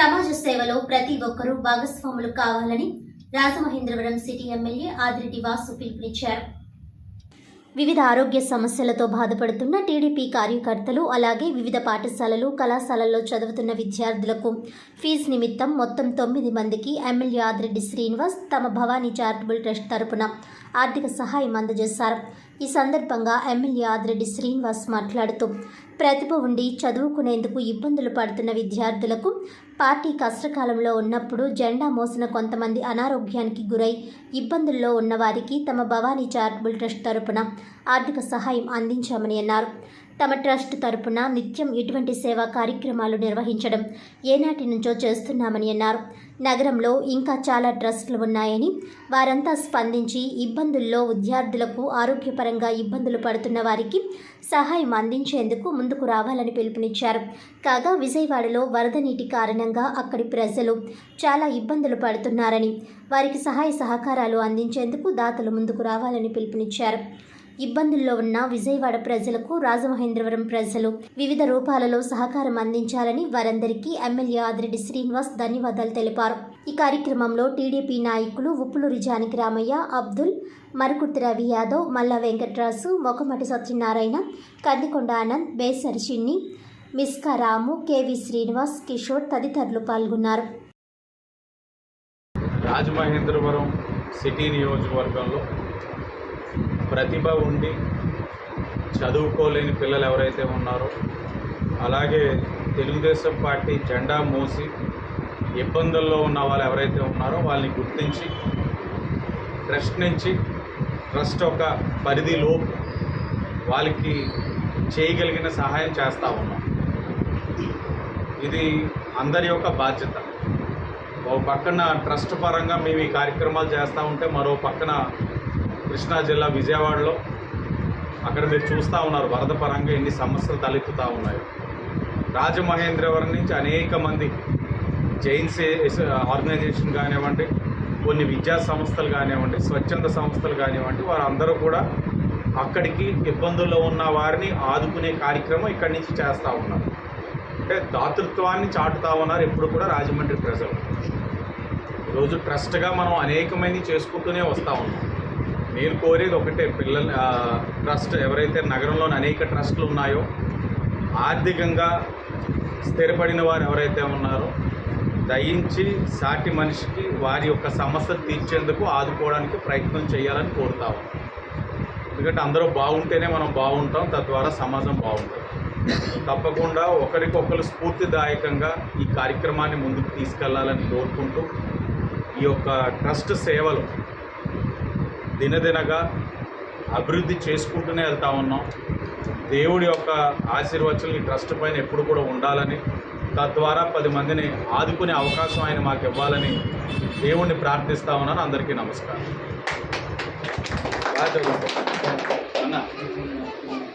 సమాజ సేవలో ప్రతి ఒక్కరూ భాగస్వాములు కావాలని రాజమహేంద్రవరం సిటీ ఎమ్మెల్యే ఆదిరెడ్డి వాసు పిలుపునిచ్చారు. వివిధ ఆరోగ్య సమస్యలతో బాధపడుతున్న టీడీపీ కార్యకర్తలు అలాగే వివిధ పాఠశాలలు కళాశాలల్లో చదువుతున్న విద్యార్థులకు ఫీజు నిమిత్తం మొత్తం తొమ్మిది మందికి ఎమ్మెల్యే ఆదిరెడ్డి శ్రీనివాస్ తమ భవానీ చారిటబుల్ ట్రస్ట్ తరపున ఆర్థిక సహాయం అందజేశారు. ఈ సందర్భంగా ఎమ్మెల్యే ఆదిరెడ్డి శ్రీనివాస్ మాట్లాడుతూ ప్రతిభ ఉండి చదువుకునేందుకు ఇబ్బందులు పడుతున్న విద్యార్థులకు పార్టీ కష్టకాలంలో ఉన్నప్పుడు జెండా మోసిన కొంతమంది అనారోగ్యానికి గురై ఇబ్బందుల్లో ఉన్నవారికి తమ భవానీ చారిటబుల్ ట్రస్ట్ తరపున ఆర్థిక సహాయం అందించామని అన్నారు. తమ ట్రస్ట్ తరపున నిత్యం ఇటువంటి సేవా కార్యక్రమాలు నిర్వహించడం ఏనాటి నుంచో చేస్తున్నామని అన్నారు. నగరంలో ఇంకా చాలా ట్రస్టులు ఉన్నాయని వారంతా స్పందించి ఇబ్బందుల్లో విద్యార్థులకు ఆరోగ్యపరంగా ఇబ్బందులు పడుతున్న వారికి సహాయం అందించేందుకు ముందుకు రావాలని పిలుపునిచ్చారు. కాగా విజయవాడలో వరద నీటి కారణంగా అక్కడి ప్రజలు చాలా ఇబ్బందులు పడుతున్నారని వారికి సహాయ సహకారాలు అందించేందుకు దాతలు ముందుకు రావాలని పిలుపునిచ్చారు. ఇబ్బందుల్లో ఉన్న విజయవాడ ప్రజలకు రాజమహేంద్రవరం ప్రజలు వివిధ రూపాలలో సహకారం అందించాలని వారందరికీ ఎమ్మెల్యే ఆదిరెడ్డి శ్రీనివాస్ ధన్యవాదాలు తెలిపారు. ఈ కార్యక్రమంలో టీడీపీ నాయకులు ఉప్పులూరి జానకి రామయ్య అబ్దుల్ మరుకుర్తి రవి యాదవ్ మల్ల వెంకట్రాసు మొకమటి సత్యనారాయణ కందికొండ ఆనంద్ బేసరి చిన్ని మిస్కా రాము కేవి శ్రీనివాస్ కిషోర్ తదితరులు పాల్గొన్నారు. రాజమహేంద్రవరం సిటీ నియోజకవర్గంలో ప్రతిభ ఉండి చదువుకోలేని పిల్లలు ఎవరైతే ఉన్నారో అలాగే తెలుగుదేశం పార్టీ జెండా మోసి ఇబ్బందుల్లో ఉన్న వాళ్ళు ఎవరైతే ఉన్నారో వాళ్ళని గుర్తించి ట్రస్ట్ నుంచి ట్రస్ట్ ఒక పరిధిలో వాళ్ళకి చేయగలిగిన సహాయం చేస్తూ ఉన్నాం. ఇది అందరి యొక్క బాధ్యత. ఓ పక్కన ట్రస్ట్ పరంగా మేము ఈ కార్యక్రమాలు చేస్తూ ఉంటే మరో పక్కన కృష్ణా జిల్లా విజయవాడలో. అక్కడ మీరు చూస్తూ ఉన్నారు వరద పరంగా ఎన్ని సమస్యలు తలెత్తుతూ ఉన్నాయి. రాజమహేంద్రవరం నుంచి అనేక మంది జైన్స్ ఆర్గనైజేషన్ కానివ్వండి కొన్ని విద్యా సంస్థలు కానివ్వండి స్వచ్ఛంద సంస్థలు కానివ్వండి వారందరూ కూడా అక్కడికి ఇబ్బందుల్లో ఉన్న వారిని ఆదుకునే కార్యక్రమం ఇక్కడి నుంచి చేస్తూ ఉన్నారు. అంటే దాతృత్వాన్ని చాటుతా ఉన్నారు ఎప్పుడు కూడా రాజమండ్రి ప్రజలు. ఈరోజు ట్రస్ట్గా మనం అనేకమంది చేసుకుంటూనే వస్తూ ఉన్నాం. నేను కోరేది ఒకటే పిల్లల ట్రస్ట్ ఎవరైతే నగరంలోని అనేక ట్రస్టులు ఉన్నాయో ఆర్థికంగా స్థిరపడిన వారు ఎవరైతే ఉన్నారో దయించి సాటి మనిషికి వారి యొక్క సమస్య తీర్చేందుకు ఆదుకోవడానికి ప్రయత్నం చేయాలని కోరుతాం ఎందుకంటే అందరూ బాగుంటేనే మనం బాగుంటాం తద్వారా సమాజం బాగుంటుంది. తప్పకుండా ఒకరికొకరు స్ఫూర్తిదాయకంగా ఈ కార్యక్రమాన్ని ముందుకు తీసుకెళ్ళాలని కోరుకుంటూ ఈ యొక్క ట్రస్ట్ సేవలు దినదినగా అభివృద్ధి చేసుకుంటూనే వెళ్తా ఉన్నాం. దేవుడి యొక్క ఆశీర్వచనలు ఈ ట్రస్ట్ పైన ఎప్పుడు కూడా ఉండాలని తద్వారా పది మందిని ఆదుకునే అవకాశం ఆయన మాకు ఇవ్వాలని దేవుణ్ణి ప్రార్థిస్తా ఉన్నాను. అందరికీ నమస్కారం. అన్న